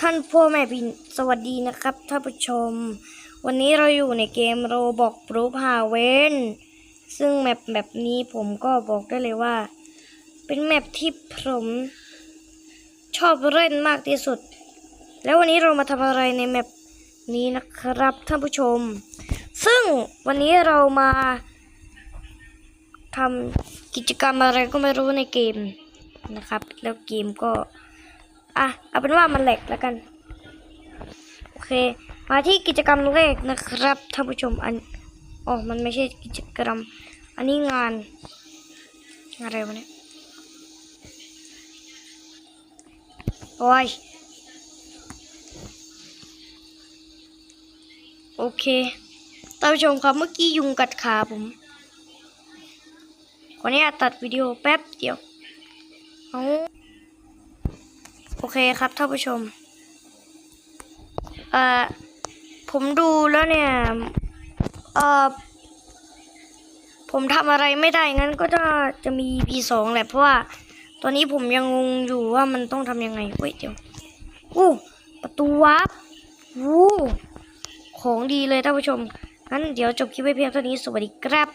ท่านพ่อแม่พี่สวัสดีนะครับท่านผู้ชม วันนี้เราอยู่ในเกมโรบอกปรูพาเวนซึ่งแมปแบบนี้ผมก็บอกได้เลยว่า เป็นแมปที่ผมชอบเล่นมากที่สุด แล้ววันนี้เรามาทำอะไรในแมปนี้นะครับท่านผู้ชม ซึ่งวันนี้เรามาทำกิจกรรมอะไรก็ไม่รู้ในเกมนะครับ แล้วเกมก็ อะเอาเป็นว่ามันแหลกแล้วกัน โอเค มาที่กิจกรรมแรกนะครับท่านผู้ชมอันอ๋อมันไม่ใช่กิจกรรม อันนี้งานอะไรวะเนี่ยโอ้ยโอเคท่านผู้ชมครับเมื่อกี้ยุงกัดขาผมขออนุญาตตัดวิดีโอแป๊บเดียวเอา โอเคครับท่านผู้ชม เอ่อ ผมดูแล้วเนี่ย เอ่อ ผมทำอะไรไม่ได้งั้นก็จะจะมี P2 แหละเพราะว่าตอนนี้ผมยังงงอยู่ว่ามันต้องทำยังไงเว้ยเดี๋ยวอู้ประตูวาร์ปวู้ของดีเลยท่านผู้ชมงั้นเดี๋ยวจบคลิปไว้เพียงเท่านี้สวัสดีครับ